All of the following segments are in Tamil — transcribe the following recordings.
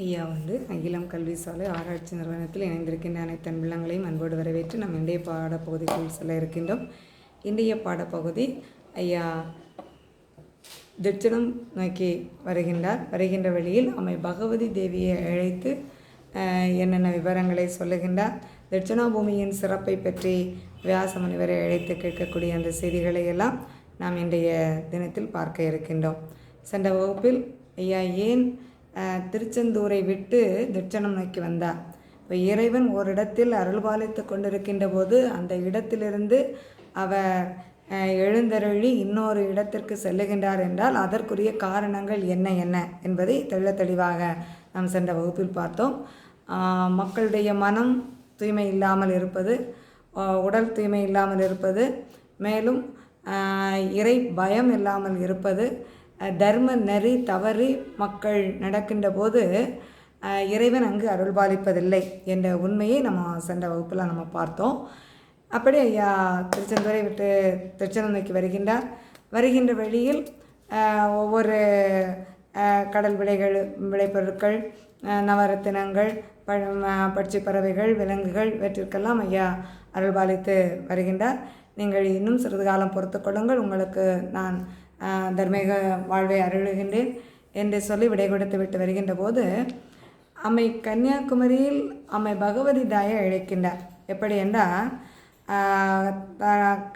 ஐயா வந்து அகிலம் கல்வி சாலை ஆராய்ச்சி நிறுவனத்தில் இணைந்திருக்கின்ற அனைத்து அன்பிலங்களையும் அன்போடு வரவேற்று நம் இன்றைய பாடப்பகுதிக்குள் செல்ல இருக்கின்றோம். இன்றைய பாடப்பகுதி ஐயா தட்சிணம் நோக்கி வருகின்றார். வருகின்ற வழியில் அம்மை பகவதி தேவியை அழைத்து என்னென்ன விவரங்களை சொல்லுகின்றார்? தட்சிணாபூமியின் சிறப்பை பற்றி வியாச முனிவரை அழைத்து கேட்கக்கூடிய அந்த செய்திகளை எல்லாம் நாம் இன்றைய தினத்தில் பார்க்க இருக்கின்றோம். சென்ற வகுப்பில் ஐயா ஏன் திருச்செந்தூரை விட்டு தட்சணம் நோக்கி வந்தார் இப்போ இறைவன் ஒரு இடத்தில் அருள்பாலித்து கொண்டிருக்கின்ற போது அந்த இடத்திலிருந்து அவர் எழுந்தருளி இன்னொரு இடத்திற்கு செல்லுகின்றார் என்றால் அதற்குரிய காரணங்கள் என்ன என்ன என்பதை தெள்ள தெளிவாக நாம் சென்ற வகுப்பில் பார்த்தோம். மக்களுடைய மனம் தூய்மை இல்லாமல் இருப்பது உடல் தூய்மை இல்லாமல் இருப்பது மேலும் இறை பயம் இல்லாமல் இருப்பது தர்ம நெறி தவறி மக்கள் நடக்கின்ற போது இறைவன் அங்கு அருள்பாலிப்பதில்லை என்ற உண்மையை நம்ம சென்ற வகுப்பில் நம்ம பார்த்தோம். அப்படி ஐயா திருச்செந்தூரை விட்டு திருச்செந்தூரைக்கு வருகின்றார். வருகின்ற வழியில் ஒவ்வொரு கடல் விளைகள் விளைபொருட்கள் நவரத்தினங்கள் பழ பட்சி பறவைகள் விலங்குகள் இவற்றிற்கெல்லாம் ஐயா அருள்பாலித்து வருகின்றார். நீங்கள் இன்னும் சிறிது காலம் பொறுத்து கொள்ளுங்கள். உங்களுக்கு நான் தர்மேக வாழ்வை அருளுகின்றேன் என்று சொல்லி விடை கொடுத்து விட்டு வருகின்ற போது அம்மை கன்னியாகுமரியில் அம்மை பகவதி தாயை அழைக்கின்றார். எப்படி என்றால்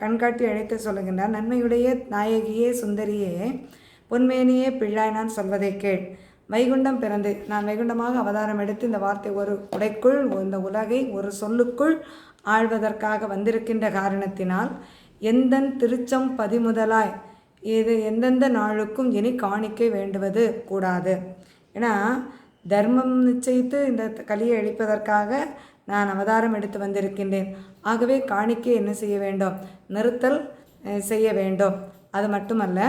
கண்காட்டி அழைத்து சொல்லுகின்றார் நன்மையுடைய நாயகியே சுந்தரியே பொன்மேனியே பிழாய் நான் சொல்வதை கேள். வைகுண்டம் பிறந்து நான் வைகுண்டமாக அவதாரம் எடுத்து இந்த வார்த்தை ஒரு உடைக்குள் இந்த உலகை ஒரு சொல்லுக்குள் ஆழ்வதற்காக வந்திருக்கின்ற காரணத்தினால் எந்தன் திருச்சம் பதிமுதலாய் இது எந்தெந்த நாளுக்கும் இனி காணிக்கை வேண்டுவது கூடாது. ஏன்னா தர்மம் நிச்சயித்து இந்த கலியை அழிப்பதற்காக நான் அவதாரம் எடுத்து வந்திருக்கின்றேன். ஆகவே காணிக்கை என்ன செய்ய வேண்டும்? நிறுத்தல் செய்ய வேண்டும். அது மட்டுமல்ல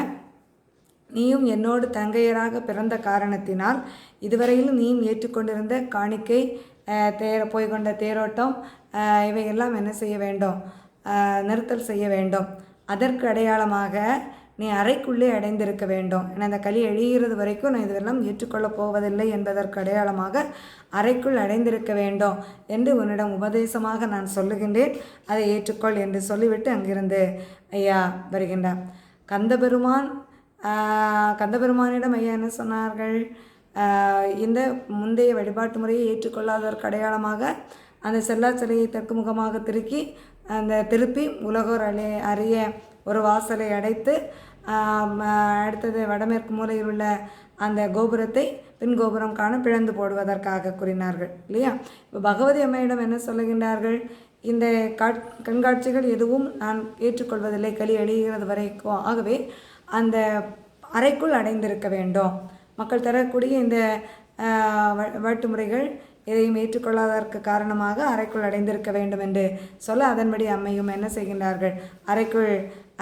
நீயும் என்னோடு தங்கையராக பிறந்த காரணத்தினால் இதுவரையிலும் நீயும் ஏற்றுக்கொண்டிருந்த காணிக்கை தேர போய்கொண்ட தேரோட்டம் இவையெல்லாம் என்ன செய்ய வேண்டும்? நிறுத்தல் செய்ய வேண்டும். அதற்கு அடையாளமாக நீ அறைக்குள்ளே அடைந்திருக்க வேண்டும். ஏன்னா அந்த களி எழுகிறது வரைக்கும் நான் இதுவெல்லாம் ஏற்றுக்கொள்ளப் போவதில்லை என்பதற்கு அடையாளமாக அறைக்குள் அடைந்திருக்க வேண்டும் என்று உன்னிடம் உபதேசமாக நான் சொல்லுகின்றேன். அதை ஏற்றுக்கொள் என்று சொல்லிவிட்டு அங்கிருந்து ஐயா வருகின்றார். கந்தபெருமான் கந்தபெருமானிடம் ஐயா என்ன சொன்னார்கள்? இந்த முந்தைய வழிபாட்டு முறையை ஏற்றுக்கொள்ளாததற்கு அடையாளமாக அந்த செல்லா சிலையை தெற்கு முகமாக திருக்கி அந்த திருப்பி உலகோர் அழி அறிய ஒரு வாசலை அடைத்து அடுத்தது வடமேற்கு மூலையில் உள்ள அந்த கோபுரத்தை பின் கோபுரம் காண பிளந்து போடுவதற்காக கூறினார்கள் இல்லையா? இப்போ பகவதி அம்மையிடம் என்ன சொல்லுகின்றார்கள்? இந்த காட் கண்காட்சிகள் எதுவும் நான் ஏற்றுக்கொள்வதில்லை களி அழிகிறது வரைக்கும் ஆகவே அந்த அறைக்குள் அடைந்திருக்க வேண்டும். மக்கள் தரக்கூடிய இந்த வட்டுமுறைகள் முறைகள் எதையும் ஏற்றுக்கொள்ளாததற்கு காரணமாக அறைக்குள் அடைந்திருக்க வேண்டும் என்று சொல்ல அதன்படி அம்மையும் என்ன செய்கின்றார்கள்? அறைக்குள்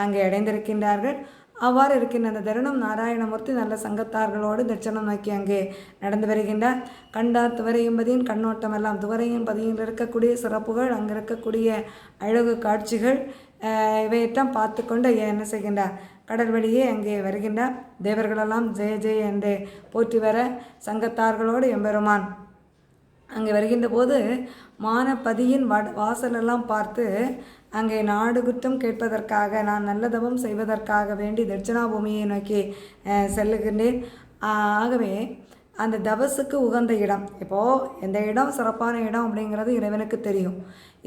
அங்கே அடைந்திருக்கின்றார்கள். அவ்வாறு இருக்கின்ற அந்த தருணம் நாராயணமூர்த்தி நல்ல சங்கத்தார்களோடு தட்சணம் நோக்கி அங்கே நடந்து வருகின்றார். கண்டார் துவரையும்பதியின் கண்ணோட்டம் எல்லாம் துவரையும் பதியில் இருக்கக்கூடிய சிறப்புகள் அங்கே இருக்கக்கூடிய அழகு காட்சிகள் இவையெல்லாம் பார்த்து கொண்டு ஐயா என்ன செய்கின்றார்? கடல் வழியே அங்கே வருகின்றார். தேவர்களெல்லாம் ஜெய ஜெய என்று போற்றி வர சங்கத்தார்களோடு எம்பெருமான் அங்கே வருகின்ற போது மானப்பதியின் வட வாசலெல்லாம் பார்த்து அங்கே நாடு குற்றம் கேட்பதற்காக நான் நல்ல தவம் செய்வதற்காக வேண்டி தட்சிணாபூமியை நோக்கி செல்லுகின்றேன். ஆகவே அந்த தவசுக்கு உகந்த இடம். இப்போது எந்த இடம்? சிறப்பான இடம் அப்படிங்கிறது இறைவனுக்கு தெரியும்.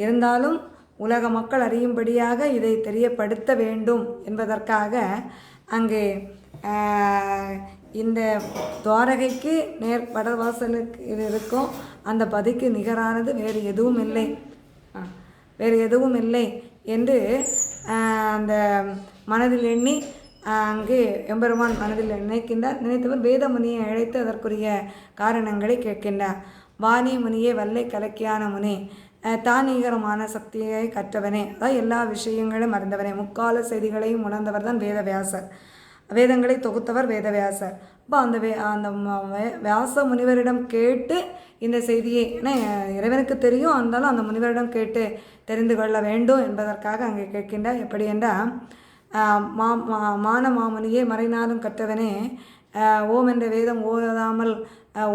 இருந்தாலும் உலக மக்கள் அறியும்படியாக இதை தெரியப்படுத்த வேண்டும் என்பதற்காக அங்கே இந்த துவாரகைக்கு நேர் படவாசலுக்கு இது இருக்கும். அந்த பதிக்கு நிகரானது வேறு எதுவும் இல்லை. வேறு எதுவும் இல்லை. என்று அந்த மனதில் எண்ணி அங்கே எம்பெருமான் மனதில் நினைக்கின்றார். நினைத்தவர் வேதமுனியை அழைத்து அதற்குரிய காரணங்களை கேட்கின்றார். வாணி முனியே வல்லை கலக்கியான முனி தானீகரமான சக்தியை கற்றவனே அதாவது எல்லா விஷயங்களும் அறிந்தவனே. முக்கால செய்திகளையும் உணர்ந்தவர் தான் வேதவியாசர். வேதங்களை தொகுத்தவர் வேதவியாசர். இப்போ அந்த வே அந்த வியாச முனிவரிடம் கேட்டு இந்த செய்தியை ஏன்னா இறைவனுக்கு தெரியும் இருந்தாலும் அந்த முனிவரிடம் கேட்டு தெரிந்து கொள்ள வேண்டும் என்பதற்காக அங்கே கேட்கின்றார். எப்படி என்றால் மா மா- மான மாமுனியே மறைநாளும் கற்றவனே ஓம் என்ற வேதம் ஓதாமல்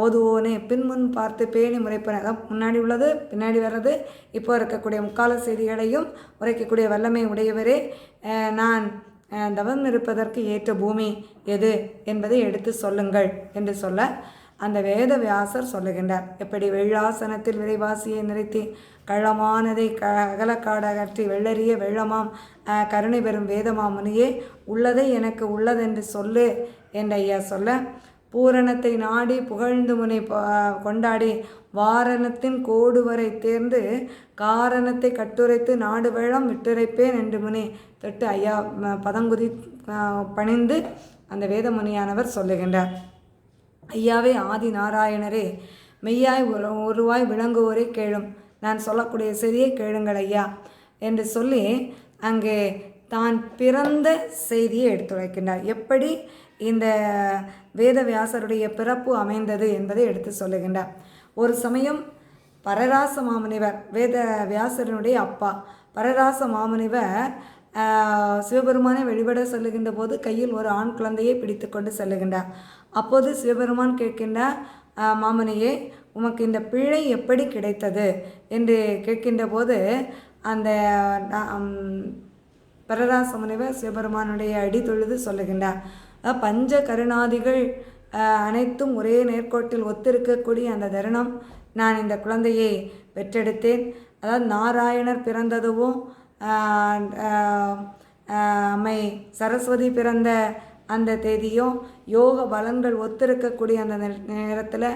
ஓதுவோனே பின்முன் பார்த்து பேணி முறைப்பன. அதான் முன்னாடி உள்ளது பின்னாடி வர்றது இப்போ இருக்கக்கூடிய முக்கால செய்திகளையும் உரைக்கக்கூடிய வல்லமை உடையவரே நான். தவம் இருப்பதற்கு ஏற்ற பூமி எது என்பதை எடுத்து சொல்லுங்கள் என்று சொல்ல அந்த வேத வியாசர் சொல்லுகின்றார். எப்படி வெள்ளாசனத்தில் விரைவாசியை நிறுத்தி கள்ளமானதை க அகலக்காடு அகற்றி வெள்ளறிய வெள்ளமாம் கருணை பெறும் வேதமாமுனியே உள்ளதை எனக்கு உள்ளதென்று சொல்லு என்று ஐயா சொல்ல பூரணத்தை நாடி புகழ்ந்து முனை கொண்டாடி வாரணத்தின் கோடு வரை தேர்ந்து காரணத்தை கட்டுரைத்து நாடு வேளம் விட்டுரைப்பேன் என்று முனை தொட்டு ஐயா பதங்குதி பணிந்து அந்த வேதமுனியானவர் சொல்லுகின்றார். ஐயாவே ஆதி நாராயணரே மெய்யாய் ஒரு உருவாய் விளங்குவோரே கேளும். நான் சொல்லக்கூடிய சரியே கேளுங்கள் ஐயா என்று சொல்லி அங்கே தான் பிறந்த செய்தியை எடுத்துரைக்கின்றார். எப்படி இந்த வேதவியாசருடைய பிறப்பு அமைந்தது என்பதை எடுத்து சொல்லுகின்றார். ஒரு சமயம் பரராச மாமுனிவர் வேத வியாசரனுடைய அப்பா பரராச மாமுனிவர் சிவபெருமானை வழிபட சொல்லுகின்ற போது கையில் ஒரு ஆண் குழந்தையை பிடித்து கொண்டு செல்லுகின்றார். அப்போது சிவபெருமான் கேட்கின்றார் மாமனியே உமக்கு இந்த பிழை எப்படி கிடைத்தது? என்று கேட்கின்ற போது அந்த ஆஹ், பரராச முனிவர் சிவபெருமானுடைய அடி தொழுது சொல்லுகின்றார். பஞ்ச கருணாதிகள் அனைத்தும் ஒரே நேர்கோட்டில் ஒத்திருக்கக்கூடிய அந்த தருணம் நான் இந்த குழந்தையை பெற்றெடுத்தேன். அதாவது நாராயணர் பிறந்ததுவும் அம்மை சரஸ்வதி பிறந்த அந்த தேதியும் யோக பலன்கள் ஒத்திருக்கக்கூடிய அந்த நேரத்தில்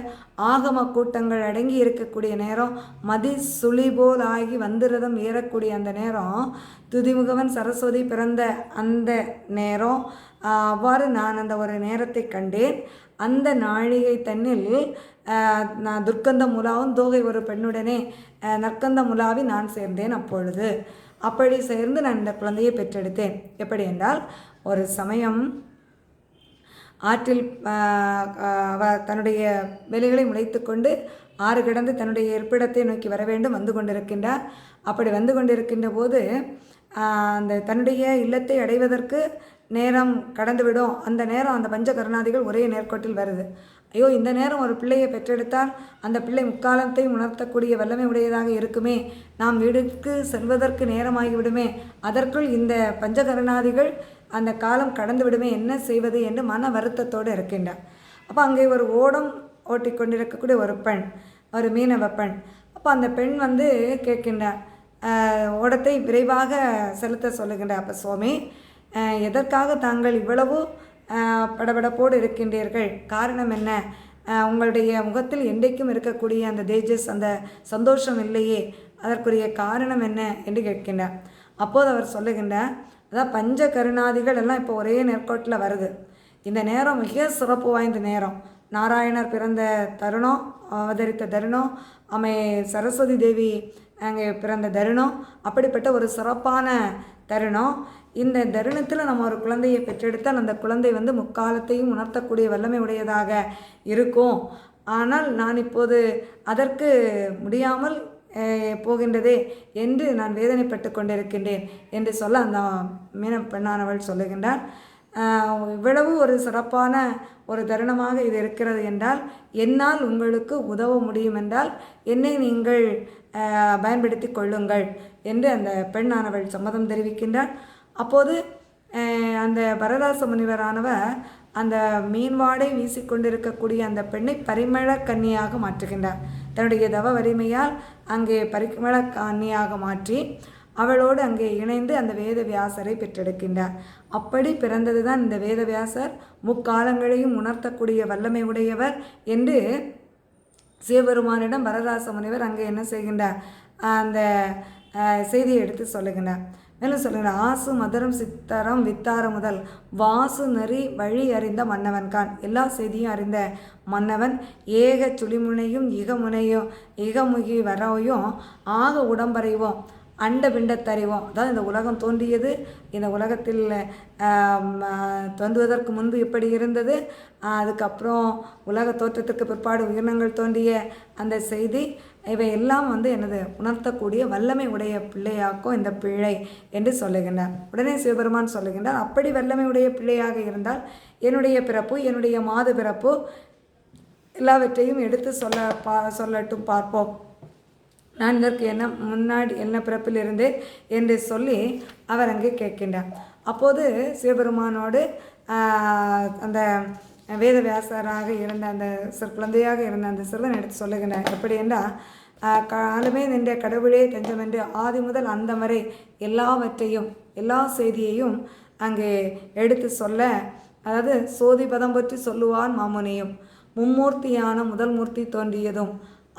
ஆகம கூட்டங்கள் அடங்கி இருக்கக்கூடிய நேரம் மதி சுழிபோதாகி ஆகி வந்திரதம் ஏறக்கூடிய அந்த நேரம் துதிமுகவன் சரஸ்வதி பிறந்த அந்த நேரம் அவ்வாறு நான் அந்த ஒரு நேரத்தை கண்டேன். அந்த நாழிகை தன்னில் நான் துர்க்கந்த முலாவும் தோகை ஒரு பெண்ணுடனே நற்கந்த முலாவி நான் சேர்ந்தேன் அப்பொழுது. அப்படி சேர்ந்து நான் இந்த குழந்தையை பெற்றெடுத்தேன். எப்படி என்றால் ஒரு சமயம் ஆற்றில் தன்னுடைய வேலைகளை முளைத்து கொண்டு ஆறு கிடந்து தன்னுடைய இருப்பிடத்தை நோக்கி வர வேண்டும் வந்து கொண்டிருக்கின்றார். அப்படி வந்து கொண்டிருக்கின்ற போது அந்த தன்னுடைய இல்லத்தை அடைவதற்கு நேரம் கடந்துவிடும். அந்த நேரம் அந்த பஞ்ச கருணாதிகள் ஒரே நேர்கோட்டில் வருது. ஐயோ இந்த நேரம் ஒரு பிள்ளையை பெற்றெடுத்தால் அந்த பிள்ளை முக்காலத்தை உணர்த்தக்கூடிய வல்லமை உடையதாக இருக்குமே. நாம் வீடுக்கு செல்வதற்கு நேரமாகிவிடுமே. அதற்குள் இந்த பஞ்சகருணாதிகள் அந்த காலம் கடந்து விடுமே என்ன செய்வது என்று மன வருத்தத்தோடு இருக்கின்றார். அப்போ அங்கே ஒரு ஓடம் ஓட்டிக்கொண்டிருக்கக்கூடிய ஒரு பெண் ஒரு மீனவ பெண். அப்போ அந்த பெண் வந்து கேட்கின்றார் ஓடத்தை விரைவாக செலுத்த சொல்லுகின்றார். அப்போ சுவாமி எதற்காக தாங்கள் இவ்வளவு படபடப்போடு இருக்கின்றீர்கள்? காரணம் என்ன? உங்களுடைய முகத்தில் என்றைக்கும் இருக்கக்கூடிய அந்த தேஜஸ் அந்த சந்தோஷம் இல்லையே. அதற்குரிய காரணம் என்ன? என்று கேட்கின்றார். அப்போது அவர் சொல்லுகின்றார் அதான் பஞ்ச கருணாதிகள் எல்லாம் இப்போ ஒரே நெற்கோட்டில் வருது. இந்த நேரம் மிக சிறப்பு வாய்ந்த நேரம். நாராயணர் பிறந்த தருணம் அவதரித்த தருணம் அமை சரஸ்வதி தேவி அங்கே பிறந்த தருணம் அப்படிப்பட்ட ஒரு சிறப்பான தருணம். இந்த தருணத்தில் நம்ம ஒரு குழந்தையை பெற்றெடுத்தால் அந்த குழந்தை வந்து முக்காலத்தையும் உணர்த்தக்கூடிய வல்லமை உடையதாக இருக்கும். ஆனால் நான் இப்போது அதற்கு முடியாமல் போகின்றதே என்று நான் வேதனைப்பட்டு கொண்டிருக்கின்றேன் என்று சொல்ல அந்த மீன பெண்ணானவள் சொல்லுகின்றார். இவ்வளவு ஒரு சிறப்பான ஒரு தருணமாக இது இருக்கிறது என்றால் என்னால் உங்களுக்கு உதவ முடியும் என்றால் என்னை நீங்கள் பயன்படுத்தி கொள்ளுங்கள் என்று அந்த பெண்ணானவள் சம்மதம் தெரிவிக்கின்றார் அப்போது அந்த பரதாச முனிவரானவர் அந்த மீன்வாடை வீசிக்கொண்டிருக்கக்கூடிய அந்த பெண்ணை பரிமள கன்னியாக மாற்றுகின்றார். தன்னுடைய தவ வலிமையால் அங்கே பரிமள கன்னியாக மாற்றி அவளோடு அங்கே இணைந்து அந்த வேதவியாசரை பெற்றெடுக்கின்றார். அப்படி பிறந்தது தான் இந்த வேதவியாசர் முக்காலங்களையும் உணர்த்தக்கூடிய வல்லமை உடையவர் என்று சிவபெருமானிடம் வரராச முனிவர் அங்கே என்ன செய்கின்றார்? அந்த செய்தியை எடுத்து சொல்லுகின்றார். மேலும் சொல்லுகிறார் ஆசு மதுரம் சித்தரம் வித்தார முதல் வாசு நெறி வழி அறிந்த மன்னவன் கான். எல்லா செய்தியும் அறிந்த மன்னவன் ஏக சுழிமுனையும் இகமுனையும் இகமுகி வரவையும் ஆக உடம்பறைவோம் அண்ட பிண்டத்தறிவோம் அதாவது இந்த உலகம் தோன்றியது. இந்த உலகத்தில் தோன்றுவதற்கு முன்பு எப்படி இருந்தது. அதுக்கப்புறம் உலக தோற்றத்துக்கு பிற்பாடு உயிரினங்கள் தோன்றிய அந்த செய்தி இவை எல்லாம் வந்து எனது உணர்த்தக்கூடிய வல்லமை உடைய பிள்ளையாக்கும் இந்த பிழை என்று சொல்லுகின்றார். உடனே சிவபெருமான் சொல்லுகின்றார் அப்படி வல்லமை உடைய பிள்ளையாக இருந்தால் என்னுடைய பிறப்பு என்னுடைய மாது பிறப்பு எல்லாவற்றையும் எடுத்து சொல்ல பா சொல்லட்டும் பார்ப்போம். நான் இதற்கு என்ன முன்னாடி என்ன பிறப்பிலிருந்தே? என்று சொல்லி அவர் அங்கே கேட்கின்றார். அப்போது சிவபெருமானோடு அந்த வேத வேதவியாசராக இருந்த அந்த சிறு குழந்தையாக இருந்த அந்த சிறுவன் எடுத்து சொல்லுகின்றார். எப்படி என்றால் காலமே நின்ற கடவுளே தஞ்சமென்று ஆதி முதல் அந்த வரை எல்லாவற்றையும் எல்லா செய்தியையும் அங்கே எடுத்து சொல்ல அதாவது சோதி பதம் பற்றி சொல்லுவான் மாமுனியும். மும்மூர்த்தியான முதல் மூர்த்தி தோன்றியதும்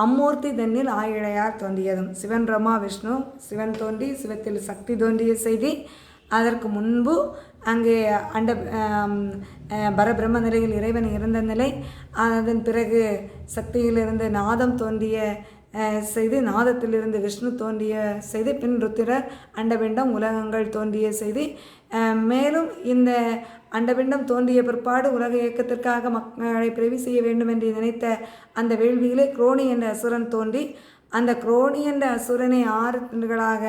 அம்மூர்த்தி தன்னில் ஆயிழையார் தோன்றியதும். சிவன் ரமா விஷ்ணு சிவன் தோன்றி சிவத்தில் சக்தி தோன்றிய செய்தி அதற்கு முன்பு அங்கே அண்ட பரபிரம்ம நிலையில் இறைவன் இருந்த நிலை அதன் பிறகு சக்தியிலிருந்து நாதம் தோன்றிய செய்து நாதத்திலிருந்து விஷ்ணு தோன்றிய செய்தி பின் ருத்திரர் அண்டபிண்டம் உலகங்கள் தோன்றிய செய்தி மேலும் இந்த அண்டபிண்டம் தோன்றிய பிற்பாடு உலக இயக்கத்திற்காக மக்களை பிறவி செய்ய வேண்டும் என்று நினைத்த அந்த வேள்வியிலே குரோணி என்ற அசுரன் தோன்றி அந்த குரோணி என்ற அசுரனை ஆறு துண்டுகளாக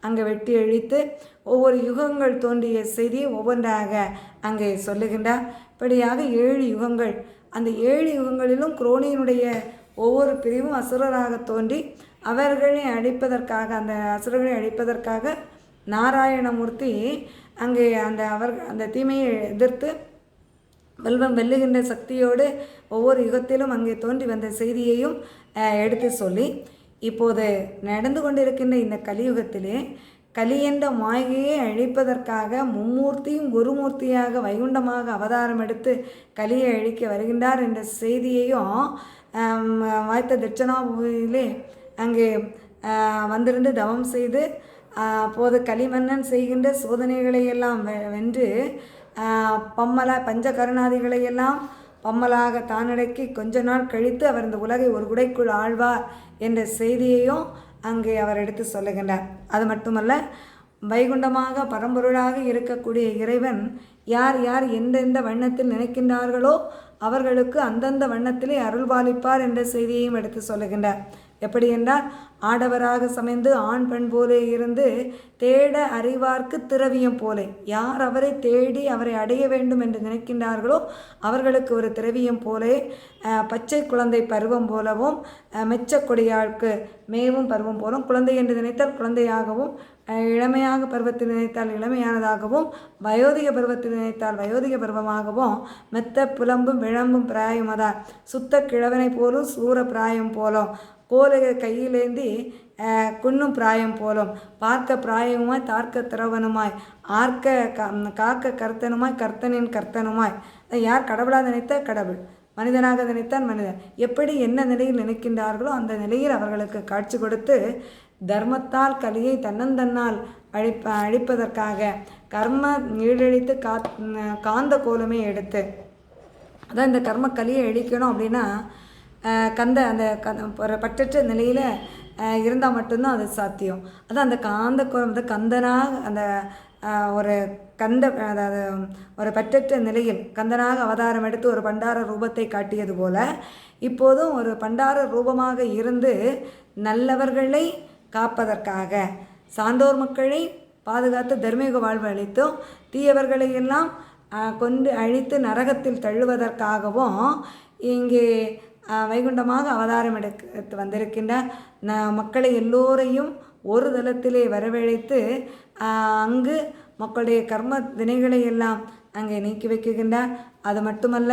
அங்கே வெட்டி அழித்து ஒவ்வொரு யுகங்கள் தோன்றிய செய்தியை ஒவ்வொன்றாக அங்கே சொல்லுகின்றார். இப்படியாக ஏழு யுகங்கள். அந்த ஏழு யுகங்களிலும் குரோணியினுடைய ஒவ்வொரு பிரிவும் அசுரராக தோன்றி அவர்களை அழிப்பதற்காக அந்த அசுரர்களை அழிப்பதற்காக நாராயணமூர்த்தி அங்கே அந்த அவர் அந்த தீமையை எதிர்த்து வெல்வம் வெல்லுகின்ற சக்தியோடு ஒவ்வொரு யுகத்திலும் அங்கே தோன்றி வந்த செய்தியையும் எடுத்து சொல்லி இப்போது நடந்து கொண்டிருக்கின்ற இந்த கலியுகத்திலே கலி என்ற மாயையை அழிப்பதற்காக மும்மூர்த்தியும் குருமூர்த்தியாக வைகுண்டமாக அவதாரம் எடுத்து கலியை அழிக்க வருகின்றார் என்ற செய்தியையும் வாய்த்த தட்சணாபுரியிலே அங்கே வந்திருந்து தவம் செய்து அப்போது களிமன்னன் செய்கின்ற சோதனைகளை எல்லாம் வெ- வென்று பம்மல பஞ்ச கருணாதிகளை எல்லாம் பம்மலாக தானடக்கி கொஞ்ச நாள் கழித்து அவர் இந்த உலகை ஒரு குடைக்குள் ஆழ்வார் என்ற செய்தியையும் அங்கே அவர் எடுத்து சொல்லுகின்றார். அது மட்டுமல்ல வைகுண்டமாக பரம்பொருளாக இருக்கக்கூடிய இறைவன் யார் யார் எந்தெந்த வண்ணத்தில் நினைக்கின்றார்களோ அவர்களுக்கு அந்தந்த வண்ணத்திலே அருள்பாலிப்பார் என்ற செய்தியையும் எடுத்து சொல்லுகின்றார். எப்படி என்றால் ஆடவராக சமைந்து ஆண் பெண் போலே இருந்து தேட அறிவார்க்கு திரவியம் போலே. யார் அவரை தேடி அவரை அடைய வேண்டும் என்று நினைக்கின்றார்களோ அவர்களுக்கு ஒரு திரவியம் போலே பச்சை குழந்தை பருவம் போலவும் மெச்ச கொடியாளுக்கு மேவும் பருவம் போலும் குழந்தை என்று நினைத்தால் குழந்தையாகவும் இளமையாக பருவத்தில் நினைத்தால் இளமையானதாகவும் வயோதிக பருவத்தில் நினைத்தால் வயோதிக பருவமாகவும் மெத்த புலம்பும் விளம்பும் பிராயம் பிராயமதார் சுத்த கிழவனை போலும் சூர பிராயம் போலும் கோலை கையிலேந்தி குன்னும் பிராயம் போலும். பார்க்க பிராயமுமாய் தார்க்க திரவனுமாய். ஆர்க்க காக்க கர்த்தனுமாய் கர்த்தனின் கர்த்தனுமாய். யார் கடவுளாக நினைத்த? கடவுள். மனிதனாக நினைத்தான் மனிதன். எப்படி என்ன நிலையில் நினைக்கின்றார்களோ அந்த நிலையில் அவர்களுக்கு காட்சி கொடுத்து தர்மத்தால் கலியை தன்னந்தன்னால் அழிப்ப அழிப்பதற்காக கர்ம ஈழழித்து காத் காந்த கோலமே எடுத்து அதான் இந்த கர்ம கலியை அழிக்கணும் அப்படின்னா கந்த அந்த ஒரு பற்றற்ற நிலையில் இருந்தால் மட்டும்தான் அது சாத்தியம். அதான் அந்த காந்த கோலம் வந்து கந்தனாக அந்த ஒரு கந்த அதாவது ஒரு பற்றற்ற நிலையில் கந்தனாக அவதாரம் எடுத்து ஒரு பண்டார ரூபத்தை காட்டியது போல இப்போதும் ஒரு பண்டார ரூபமாக இருந்து நல்லவர்களை காப்பதற்காக சான்றோர் மக்களை பாதுகாத்து தர்மீக வாழ்வு அளித்தும் தீயவர்களை எல்லாம் கொண்டு அழித்து நரகத்தில் தள்ளுவதற்காகவும் இங்கே வைகுண்டமாக அவதாரம் எடுத்து வந்திருக்கின்ற ந மக்களை எல்லோரையும் ஒரு தளத்திலே வரவழைத்து அங்கு மக்களுடைய கர்ம வினைகளை எல்லாம் அங்கே நீக்கி வைக்கின்றார். அது மட்டுமல்ல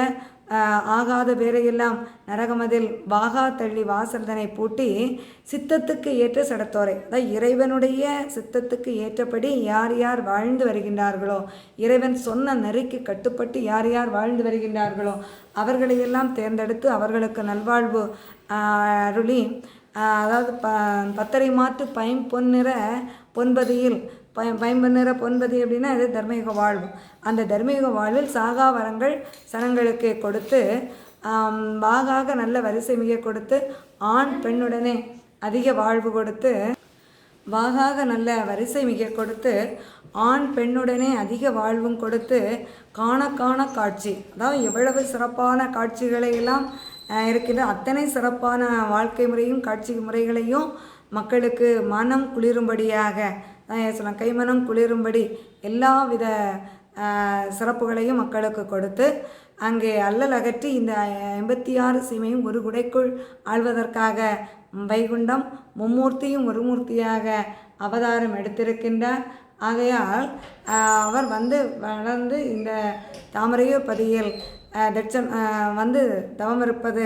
ஆகாத பேரையெல்லாம் நரகமதில் வாகா தள்ளி வாசல்தனை பூட்டி சித்தத்துக்கு ஏற்ற சடத்தோரை. அதான் இறைவனுடைய சித்தத்துக்கு ஏற்றபடி யார் யார் வாழ்ந்து வருகின்றார்களோ இறைவன் சொன்ன நெறிக்கு கட்டுப்பட்டு யார் யார் வாழ்ந்து வருகின்றார்களோ அவர்களையெல்லாம் தேர்ந்தெடுத்து அவர்களுக்கு நல்வாழ்வு அருளி அதாவது ப பத்தரை மாற்று பைம்பொன்னிற பொன்பதியில் பயம் பயம் பண்ணுற பொன்பதி அப்படின்னா அது தர்மயுக வாழ்வு. அந்த தர்மயுக வாழ்வில் சாகா வரங்கள் சனங்களுக்கு கொடுத்து வாகாக நல்ல வரிசை மிக கொடுத்து ஆண் பெண்ணுடனே அதிக வாழ்வு கொடுத்து வாகாக நல்ல வரிசை மிக கொடுத்து ஆண் பெண்ணுடனே அதிக வாழ்வும் கொடுத்து காண காண காட்சி. அதாவது எவ்வளவு சிறப்பான காட்சிகளை எல்லாம் இருக்கின்ற அத்தனை சிறப்பான வாழ்க்கை முறையும் காட்சி முறைகளையும் மக்களுக்கு மனம் குளிரும்படியாக அஹ், கைமனம் குளிரும்படி எல்லா வித சிறப்புகளையும் மக்களுக்கு கொடுத்து அங்கே அல்லல் அகற்றி இந்த எண்பத்தி ஆறு சீமையும் ஒரு குடைக்குள் ஆள்வதற்காக வைகுண்டம் மும்மூர்த்தியும் ஒரு மூர்த்தியாக அவதாரம் எடுத்திருக்கின்றார். ஆகையால் அவர் வந்து வளர்ந்து இந்த தாமரையூர் பதியில் தட்சம் தட்சன் வந்து தவம் இருப்பது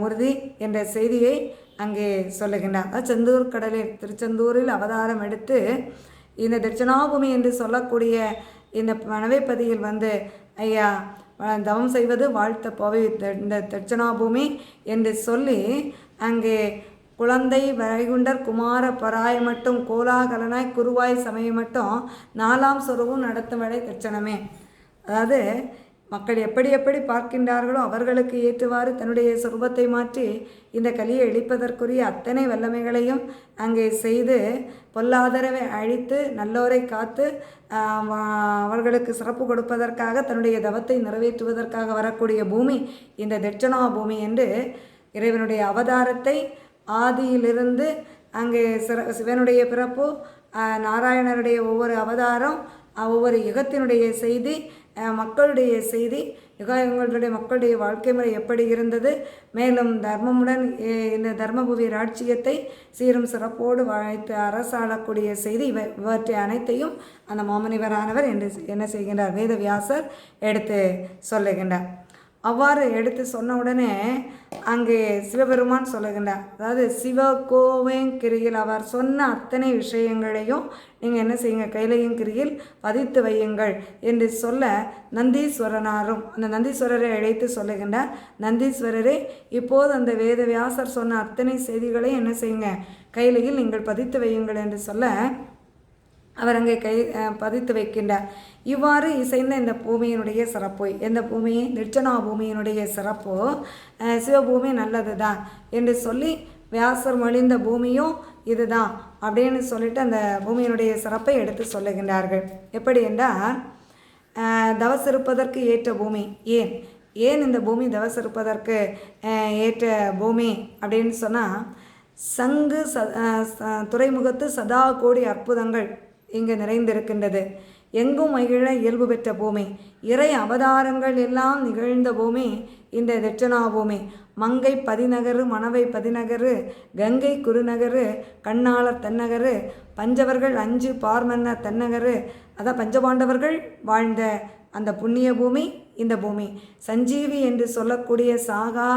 உறுதி என்ற செய்தியை அங்கே சொல்லுகின்றார். செந்தூர் கடலில் திருச்செந்தூரில் அவதாரம் எடுத்து இந்த தட்சிணாபூமி என்று சொல்லக்கூடிய இந்த மனவைப்பதியில் வந்து ஐயா தவம் செய்வது வாழ்த்த போவை த- இந்த தட்சிணாபூமி என்று சொல்லி அங்கே குழந்தை வைகுண்டர் குமார பராய மட்டும் கோலாகலனாய் குருவாய் சமயம் மட்டும் நாலாம் சொருவும் நடத்தும் வரை தட்சணமே. அதாவது மக்கள் எப்படி எப்படி பார்க்கின்றார்களோ அவர்களுக்கு ஏற்றுவாறு தன்னுடைய சுரூபத்தை மாற்றி இந்த கலியை எழிப்பதற்குரிய அத்தனை வல்லமைகளையும் அங்கே செய்து பொல்லாதரவை அழித்து நல்லோரை காத்து அவர்களுக்கு சிறப்பு கொடுப்பதற்காக தன்னுடைய தவத்தை நிறைவேற்றுவதற்காக வரக்கூடிய பூமி இந்த தட்சணா பூமி என்று இறைவனுடைய அவதாரத்தை ஆதியிலிருந்து அங்கே சிற சிவனுடைய பிறப்பு நாராயணருடைய ஒவ்வொரு அவதாரம் ஒவ்வொரு யுகத்தினுடைய செய்தி மக்களுடைய செய்தி யுகாயுகங்களுடைய மக்களுடைய வாழ்க்கை முறை எப்படி இருந்தது? மேலும் தர்மமுடன் இந்த தர்மபுவி ராட்சியத்தை சீரும் சிறப்போடு வாழ்த்து அரசாளக்கூடிய செய்தி இவ இவற்றை அனைத்தையும் அந்த மாமனிவரானவர் என்று என்ன செய்கின்றார்? வேதவியாசர் எடுத்து சொல்லுகின்றார். அவ்வாறு எடுத்து சொன்ன உடனே அங்கே சிவபெருமான் சொல்லுகின்றார். அதாவது சிவ சிவகோவேங்கிரியில் அவர் சொன்ன அத்தனை விஷயங்களையும் நீங்கள் என்ன செய்யுங்க? கைலையும் கிரியில் பதித்து வையுங்கள் என்று சொல்ல நந்தீஸ்வரனாரும் அந்த நந்தீஸ்வரரை அழைத்து சொல்லுகின்றார். நந்தீஸ்வரரே இப்போது அந்த வேதவியாசர் சொன்ன அத்தனை செய்திகளையும் என்ன செய்யுங்க? கைலையில் நீங்கள் பதித்து வையுங்கள் என்று சொல்ல அவர் அங்கே கை பதித்து வைக்கின்றார். இவ்வாறு இசைந்த இந்த பூமியினுடைய சிறப்பு. எந்த பூமியை நிர்ச்சனா பூமியினுடைய சிறப்பு. சிவபூமி நல்லது தான் என்று சொல்லி வியாசர் மொழிந்த பூமியும் இதுதான் அப்படின்னு சொல்லிட்டு அந்த பூமியினுடைய சிறப்பை எடுத்து சொல்லுகின்றார்கள். எப்படி என்றால் தவசிருப்பதற்கு ஏற்ற பூமி. ஏன்? ஏன் இந்த பூமி தவசிருப்பதற்கு ஏற்ற பூமி? அப்படின்னு சொன்னால் சங்கு ச- துறைமுகத்து சதா கோடி அற்புதங்கள். இங்கு நிறைந்திருக்கின்றது. எங்கும் மகிழ இயல்பு பெற்ற பூமி. இறை அவதாரங்கள் எல்லாம் நிகழ்ந்த பூமி. இந்த தட்சிணா பூமி. மங்கை பதிநகரு மணவை பதிநகரு கங்கை குருநகரு கண்ணாளர் தென்னகரு பஞ்சவர்கள் அஞ்சு பார்மன்னர் தென்னகரு. அதான் பஞ்சபாண்டவர்கள் வாழ்ந்த அந்த புண்ணிய பூமி இந்த பூமி. சஞ்சீவி என்று சொல்லக்கூடிய சாகா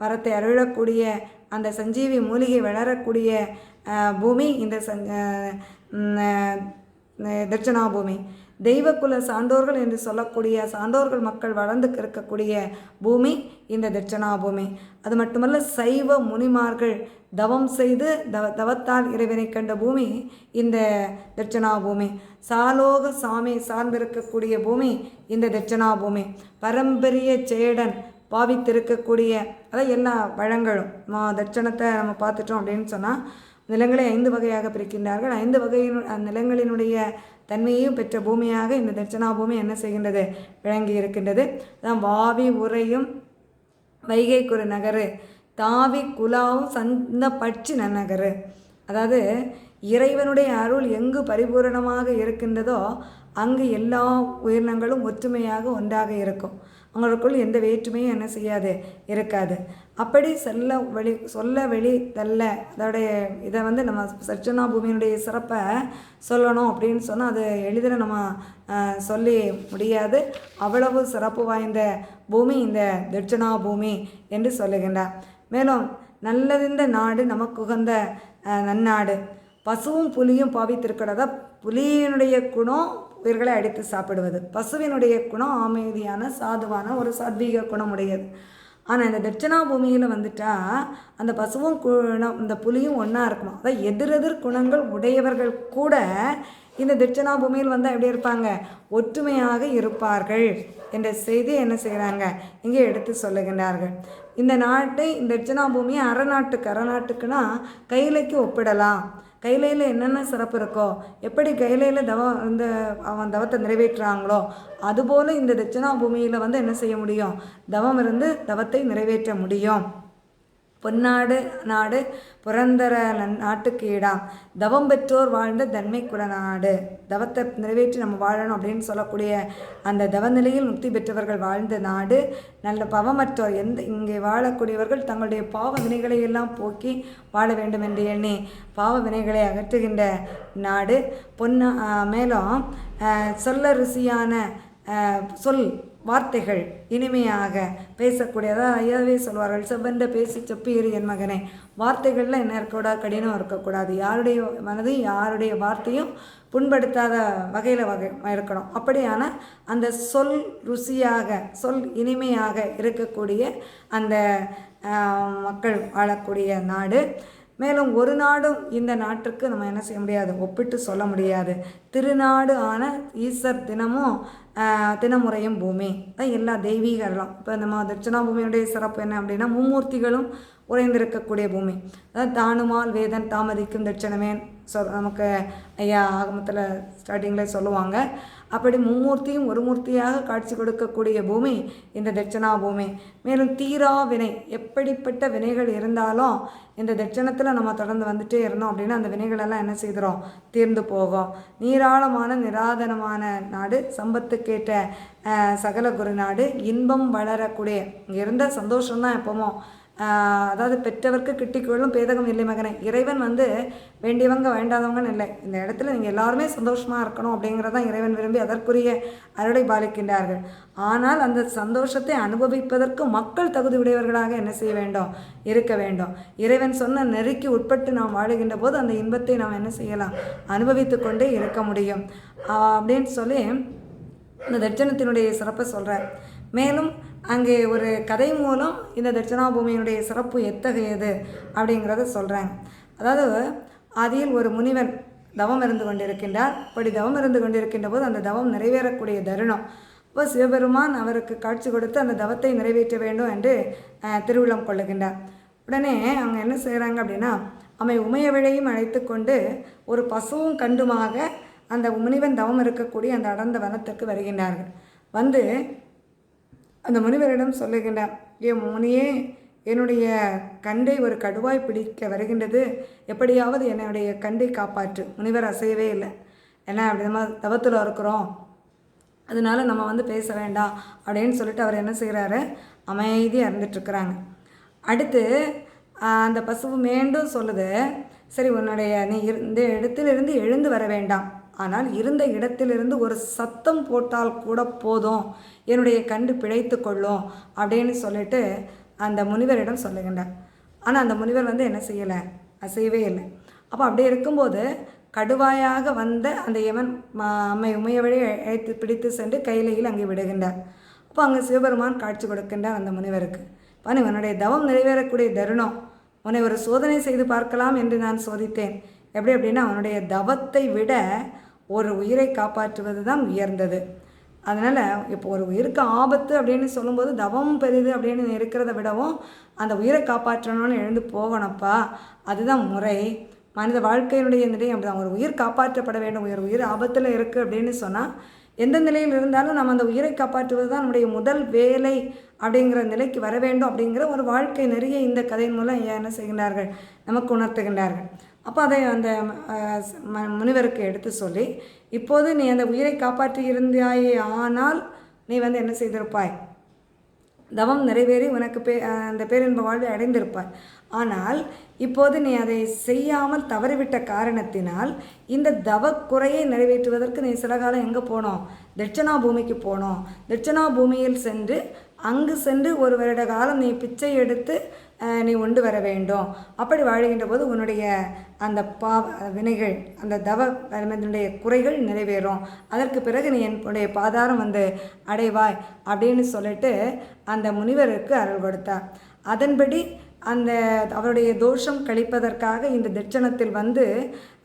மரத்தை அருளக்கூடிய அந்த சஞ்சீவி மூலிகை வளரக்கூடிய பூமி இந்த தட்சிணாபூமி தெய்வக்குல சான்றோர்கள் என்று சொல்லக்கூடிய சான்றோர்கள் மக்கள் வளர்ந்து இருக்கக்கூடிய பூமி இந்த தட்சிணாபூமி அது மட்டுமல்ல சைவ முனிமார்கள் தவம் செய்து தவ தவத்தால் இறைவனை கண்ட பூமி இந்த தட்சிணாபூமி சாலோக சாமி சார்ந்திருக்கக்கூடிய பூமி இந்த தட்சிணாபூமி பரம்பரிய சேடன் பாவித்திருக்கக்கூடிய அதான் எல்லா பழங்களும் மா- தட்சணத்தை நம்ம பார்த்துட்டோம் அப்படின்னு சொன்னால் நிலங்களை ஐந்து வகையாக பிரிக்கின்றார்கள். ஐந்து வகையின் நிலங்களினுடைய தன்மையையும் பெற்ற பூமியாக இந்த தட்சிணா பூமி என்ன செய்கின்றது? விளங்கி இருக்கின்றது. அதான் வாவி உரையும் வைகை நகரு தாவி குலாவும் சந்த பட்சி நகரு அதாவது இறைவனுடைய அருள் எங்கு பரிபூரணமாக இருக்கின்றதோ அங்கு எல்லா உயிரினங்களும் ஒற்றுமையாக ஒன்றாக இருக்கும். அவங்களுக்குள் எந்த வேற்றுமையும் என்ன செய்யாது இருக்காது. அப்படி சொல்ல வெளி சொல்ல வெளி தள்ள அதோடைய இதை வந்து நம்ம சர்ச்சனா பூமியினுடைய சிறப்பை சொல்லணும் அப்படின்னு சொன்னால் அது எளிதில் நம்ம சொல்லி முடியாது. அவ்வளவு சிறப்பு வாய்ந்த பூமி இந்த தட்சிணா பூமி என்று சொல்லுகின்றார். மேலும் நல்லதிந்த நாடு நமக்கு உகந்த நன்னாடு. பசுவும் புலியும் பாவித்திருக்கிறதா புலியினுடைய குணம் உயிர்களை அடித்து சாப்பிடுவது. பசுவினுடைய குணம் அமைதியான சாதுவான ஒரு சாத்வீக குணம் உடையது ஆனால் இந்த தட்சிணா பூமியில் வந்துட்டா அந்த பசுவும் குணம் இந்த புலியும் ஒன்றா இருக்கணும் அதாவது எதிரெதிர் குணங்கள் உடையவர்கள் கூட இந்த தட்சிணா பூமியில் வந்தால் எப்படி இருப்பாங்க? ஒற்றுமையாக இருப்பார்கள் என்ற செய்தி என்ன செய்கிறாங்க இங்கே எடுத்து சொல்லுகின்றார்கள். இந்த நாட்டை இந்த தட்சிணா பூமியை அறநாட்டுக்கு அறநாட்டுக்குன்னா கையிலைக்கு ஒப்பிடலாம். கைலையில் என்னென்ன சிறப்பு இருக்கோ எப்படி கைலையில் தவம் இந்த அவன் தவத்தை நிறைவேற்றுறாங்களோ அதுபோல் இந்த தட்சிணா பூமியில் வந்து என்ன செய்ய முடியும்? தவம் இருந்து தவத்தை நிறைவேற்ற முடியும். பொன்னாடு நாடு புரந்தர நாட்டுக்கு ஈடாம் தவம் பெற்றோர் வாழ்ந்த தன்மை குலநாடு தவத்தை நிறைவேற்றி நம்ம வாழணும் அப்படின்னு சொல்லக்கூடிய அந்த தவநிலையில் முக்தி பெற்றவர்கள் வாழ்ந்த நாடு. நல்ல பவமற்றோர் எந்த இங்கே வாழக்கூடியவர்கள் தங்களுடைய பாவ வினைகளை எல்லாம் போக்கி வாழ வேண்டும் என்று எண்ணி பாவ வினைகளை அகற்றுகின்ற நாடு. பொன்னா மேலும் சொல்ல ருசியான சொல் வார்த்தைகள் இனிமையாக பேசக்கூடியதாக ஐயாவே சொல்வார்கள். செவ்வென்ற பேசி செப்பியரு என் மகனே. வார்த்தைகளில் என்ன இருக்கக்கூடாது கடினம் இருக்கக்கூடாது. யாருடைய மனதையும் யாருடைய வார்த்தையும் புண்படுத்தாத வகையில் வகை இருக்கணும். அப்படியான அந்த சொல் ருசியாக சொல் இனிமையாக இருக்கக்கூடிய அந்த மக்கள் வாழக்கூடிய நாடு. மேலும் ஒரு நாடும் இந்த நாட்டிற்கு நம்ம என்ன செய்ய முடியாது? ஒப்பிட்டு சொல்ல முடியாது. திருநாடு ஆன ஈஸ்வர் தினமும் தினமுறையும் பூமி. அதான் எல்லா தெய்வீகர்களும். இப்போ நம்ம தட்சிணாபூமியுடைய சிறப்பு என்ன அப்படின்னா மும்மூர்த்திகளும் உறைந்திருக்கக்கூடிய பூமி. அதாவது தானுமால் வேதன் தாமதிக்கும் தட்சிணமேன் சொ நமக்கு ஐயா ஆகமத்தில் ஸ்டார்டிங்கில் சொல்லுவாங்க. அப்படி மும்மூர்த்தியும் ஒரு மூர்த்தியாக காட்சி கொடுக்கக்கூடிய பூமி இந்த தட்சணா பூமி மேலும் தீரா வினை எப்படிப்பட்ட வினைகள் இருந்தாலும் இந்த தட்சணத்தில் நம்ம தொடர்ந்து வந்துட்டே இருந்தோம் அப்படின்னா அந்த வினைகளெல்லாம் என்ன செய்கிறோம் தீர்ந்து போகும். நீராளமான நிராதனமான நாடு சம்பத்துக்கேற்ற சகல குரு நாடு இன்பம் வளரக்கூடிய. இங்கே இருந்த சந்தோஷம்தான் எப்போமோ. அதாவது பெற்றவர்க்கு கிட்டிக்கொள்ளும் பேதகம் இல்லை மகனே. இறைவன் வந்து வேண்டியவங்க வேண்டாதவங்கன்னு இல்லை. இந்த இடத்துல நீங்கள் எல்லாருமே சந்தோஷமாக இருக்கணும் அப்படிங்கிறதான் இறைவன் விரும்பி அதற்குரிய அருளை பாலிக்கின்றார்கள். ஆனால் அந்த சந்தோஷத்தை அனுபவிப்பதற்கு மக்கள் தகுதி உடையவர்களாக என்ன செய்ய வேண்டும்? இருக்க வேண்டும். இறைவன் சொன்ன நெருக்கி உட்பட்டு நாம் வாழுகின்ற போது அந்த இன்பத்தை நாம் என்ன செய்யலாம்? அனுபவித்து கொண்டே இருக்க முடியும். அப்படின்னு சொல்லி இந்த தட்சணத்தினுடைய சிறப்பை சொல்கிறேன் மேலும் அங்கே ஒரு கதை மூலம் இந்த தட்சிணாபூமியினுடைய சிறப்பு எத்தகையது அப்படிங்கிறத சொல்கிறாங்க அதாவது அதில் ஒரு முனிவன் தவம் இருந்து கொண்டிருக்கின்றார். அப்படி தவம் இருந்து கொண்டிருக்கின்ற போது அந்த தவம் நிறைவேறக்கூடிய தருணம். இப்போ சிவபெருமான் அவருக்கு காட்சி கொடுத்து அந்த தவத்தை நிறைவேற்ற வேண்டும் என்று திருவிழம் கொள்ளுகின்றார். உடனே அவங்க என்ன செய்கிறாங்க அப்படின்னா அவை உமையவிழையும் அழைத்து கொண்டு ஒரு பசுவும் கண்டுமாக அந்த முனிவன் தவம் இருக்கக்கூடிய அந்த அடர்ந்த வனத்திற்கு வருகின்றார்கள். வந்து அந்த முனிவரிடம் சொல்லுகின்றார் ஏ முனியே என்னுடைய கண்டை ஒரு கடுவாய் பிடிக்க வருகின்றது. எப்படியாவது என்னுடைய கண்டை காப்பாற்று. முனிவர் அசையவே இல்லை. ஏன்னா அப்படி நம்ம தவத்தில் இருக்கிறோம். அதனால நம்ம வந்து பேச வேண்டாம். அப்படின்னு சொல்லிட்டு அவர் என்ன செய்கிறாரு அமைதியாக இருந்துட்டுருக்குறாங்க. அடுத்து அந்த பசுவு மீண்டும் சொல்லுது சரி உன்னுடைய நீ இந்த இடத்திலிருந்து எழுந்து வர வேண்டாம். ஆனால் இருந்த இடத்திலிருந்து ஒரு சத்தம் போட்டால் கூட போதும். என்னுடைய கண்டு பிழைத்து கொள்ளும் அப்படின்னு சொல்லிட்டு அந்த முனிவரிடம் சொல்லுகின்றார். ஆனால் அந்த முனிவர் வந்து என்ன செய்யலை? அசையவே இல்லை. அப்போ அப்படி இருக்கும்போது கடுவாயாக வந்த அந்த யமன் அம்மை உமையவழி அழைத்து பிடித்து சென்று கையிலையில் அங்கே விடுகின்றார். அப்போ அங்கே சிவபெருமான் காட்சி கொடுக்கின்றார் அந்த முனிவருக்கு. பாரு உன்னுடைய தவம் நிறைவேறக்கூடிய தருணம். உன்னை ஒரு சோதனை செய்து பார்க்கலாம் என்று நான் சோதித்தேன். எப்படி அப்படின்னா அவனுடைய தவத்தை விட ஒரு உயிரை காப்பாற்றுவது தான் உயர்ந்தது. அதனால் இப்போ ஒரு உயிருக்கு ஆபத்து அப்படின்னு சொல்லும்போது தவம் பெரிது அப்படின்னு இருக்கிறத விடவும் அந்த உயிரை காப்பாற்றணும்னு எழுந்து போகணும்ப்பா. அதுதான் முறை. மனித வாழ்க்கையினுடைய நிலை அப்படிதான். ஒரு உயிர் காப்பாற்றப்பட வேண்டும். ஒரு உயிர் ஆபத்தில் இருக்குது அப்படின்னு சொன்னால் எந்த நிலையில் இருந்தாலும் நம்ம அந்த உயிரை காப்பாற்றுவது தான் நம்முடைய முதல் வேலை அப்படிங்கிற நிலைக்கு வர வேண்டும் அப்படிங்கிற ஒரு வாழ்க்கை நிறைய இந்த கதையின் மூலம் என்ன செய்கின்றார்கள். நமக்கு உணர்த்துகின்றார்கள். அப்போ அதை அந்த முனிவருக்கு எடுத்து சொல்லி இப்போது நீ அந்த உயிரை காப்பாற்றி இருந்தாயே ஆனால் நீ வந்து என்ன செய்திருப்பாய்? தவம் நிறைவேறி உனக்கு பே அந்த பேரின்ப வாழ்வை அடைந்திருப்பாய். ஆனால் இப்போது நீ அதை செய்யாமல் தவறிவிட்ட காரணத்தினால் இந்த தவக்குறையை நிறைவேற்றுவதற்கு நீ சில காலம் எங்கே போனோம்? தட்சிணா பூமிக்கு போனோம். தட்சிணா பூமியில் சென்று அங்கு சென்று ஒரு வருட காலம் நீ பிச்சை எடுத்து நீ உண்டு வர வேண்டும். அப்படி வாழ்கின்ற போது உன்னுடைய அந்த பாவ வினைகள் அந்த தவ அதனுடைய குறைகள் நிறைவேறும். அதற்கு பிறகு நீ என்னுடைய பாதாரம் வந்து அடைவாய் அப்படின்னு சொல்லிட்டு அந்த முனிவருக்கு அருள் கொடுத்தார். அதன்படி அந்த அவருடைய தோஷம் கழிப்பதற்காக இந்த தட்சணத்தில் வந்து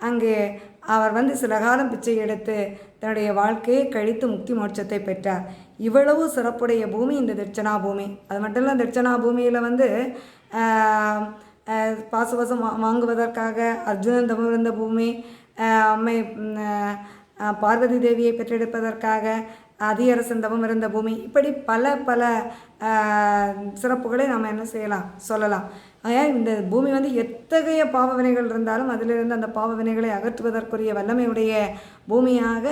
அங்கே அவர் வந்து சில காலம் பிச்சை எடுத்து தன்னுடைய வாழ்க்கையை கழித்து முக்தி மோட்சத்தை பெற்றார். இவ்வளவு சிறப்புடைய பூமி இந்த தட்சணா பூமி அது மட்டும் இல்லை தட்சணா பூமியில் வந்து ஆஹ், பாசுவசம் வாங்குவதற்காக அர்ஜுனன் தமிழ்ந்த பூமி அம்மை பார்வதி தேவியை பெற்றெடுப்பதற்காக அதிகரசன் தவம் இருந்த பூமி. இப்படி பல பல சிறப்புகளை நாம் என்ன செய்யலாம் சொல்லலாம். ஏன் இந்த பூமி வந்து எத்தகைய பாவ வினைகள் இருந்தாலும் அதிலிருந்து அந்த பாவவினைகளை அகற்றுவதற்குரிய வல்லமையுடைய பூமியாக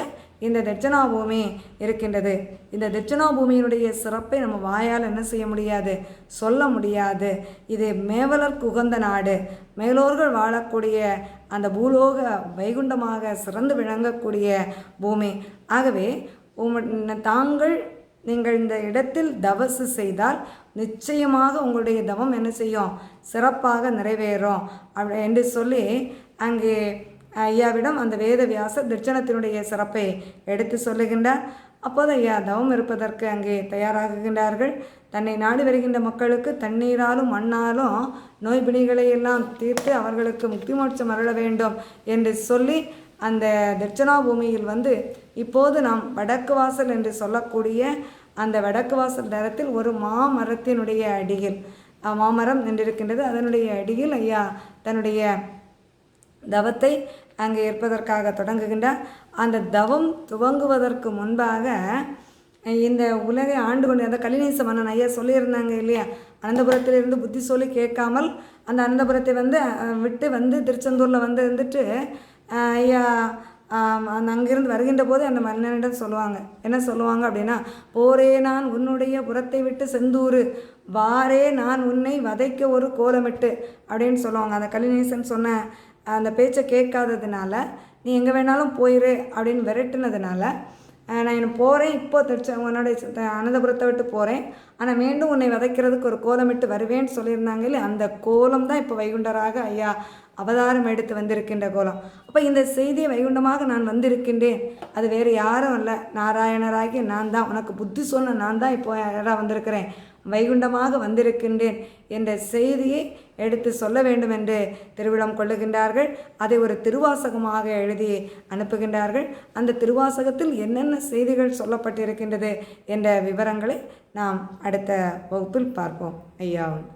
இந்த தட்சணா பூமி இருக்கின்றது. இந்த தட்சணா பூமியினுடைய சிறப்பை நம்ம வாயால் என்ன செய்ய முடியாது? சொல்ல முடியாது. இது மேவலர் குகந்த நாடு. மேலோர்கள் வாழக்கூடிய அந்த பூலோக வைகுண்டமாக சிறந்து விளங்கக்கூடிய பூமி. ஆகவே உம் தாங்கள் நீங்கள் இந்த இடத்தில் தவசு செய்தால் நிச்சயமாக உங்களுடைய தவம் என்ன செய்யும்? சிறப்பாக நிறைவேறும். அப்படி என்று சொல்லி அங்கே ஐயாவிடம் அந்த வேத வியாச தட்சணத்தினுடைய சிறப்பை எடுத்து சொல்லுகின்றார். அப்போது ஐயா தவம் இருப்பதற்கு அங்கே தயாராகுகின்றார்கள். தன்னை நாடி வருகின்ற மக்களுக்கு தண்ணீராலும் மண்ணாலும் நோய் பிணிகளை எல்லாம் தீர்த்து அவர்களுக்கு முக்தி மோட்சம் அருள வேண்டும் என்று சொல்லி அந்த தட்சணா பூமியில் வந்து இப்போது நாம் வடக்கு வாசல் என்று சொல்லக்கூடிய அந்த வடக்கு வாசல் நேரத்தில் ஒரு மாமரத்தினுடைய அடியில் மாமரம் நின்றிருக்கின்றது. அதனுடைய அடியில் ஐயா தன்னுடைய தவத்தை அங்கே இருப்பதற்காக தொடங்குகின்றார். அந்த தவம் துவங்குவதற்கு முன்பாக இந்த உலகை ஆண்டு கொண்டு அந்த கலிநேச மன்னன் ஐயா சொல்லியிருந்தாங்க இல்லையா? அனந்தபுரத்திலிருந்து புத்தி சொல்லி கேட்காமல் அந்த அனந்தபுரத்தை வந்து விட்டு வந்து திருச்செந்தூரில் வந்து இருந்துட்டு ஐயா அந்த அங்கிருந்து வருகின்ற போது அந்த மன்னனிடம் சொல்லுவாங்க. என்ன சொல்லுவாங்க அப்படின்னா போரே நான் உன்னுடைய புறத்தை விட்டு செந்தூர் வாரே நான் உன்னை வதைக்க ஒரு கோலமிட்டு. அப்படின்னு சொல்லுவாங்க. அந்த கலிநேசன் சொன்ன அந்த பேச்சை கேட்காததுனால நீ எங்கே வேணாலும் போயிரு அப்படின்னு விரட்டுனதுனால நான் என்ன போகிறேன் இப்போ திருச்ச அனந்தபுரத்தை விட்டு போகிறேன் ஆனால் மீண்டும் உன்னை விதைக்கிறதுக்கு ஒரு கோலமிட்டு வருவேன்னு சொல்லியிருந்தாங்க இல்லை அந்த கோலம் தான் இப்போ வைகுண்டராக ஐயா அவதாரம் எடுத்து வந்திருக்கின்ற கோலம். அப்போ இந்த செய்தியை வைகுண்டமாக நான் வந்திருக்கின்றேன். அது வேறு யாரும் இல்லை நாராயணராகி நான் தான். உனக்கு புத்தி சொன்ன நான் தான் இப்போ யாராக வந்திருக்கிறேன். வைகுண்டமாக வந்திருக்கின்றேன் என்ற செய்தியை எடுத்து சொல்ல வேண்டும் என்று திருவிழம் கொள்ளுகின்றார்கள். அதை ஒரு திருவாசகமாக எழுதி அனுப்புகின்றார்கள். அந்த திருவாசகத்தில் என்னென்ன செய்திகள் சொல்லப்பட்டிருக்கின்றது என்ற விவரங்களை நாம் அடுத்த வகுப்பில் பார்ப்போம். ஐயாவும்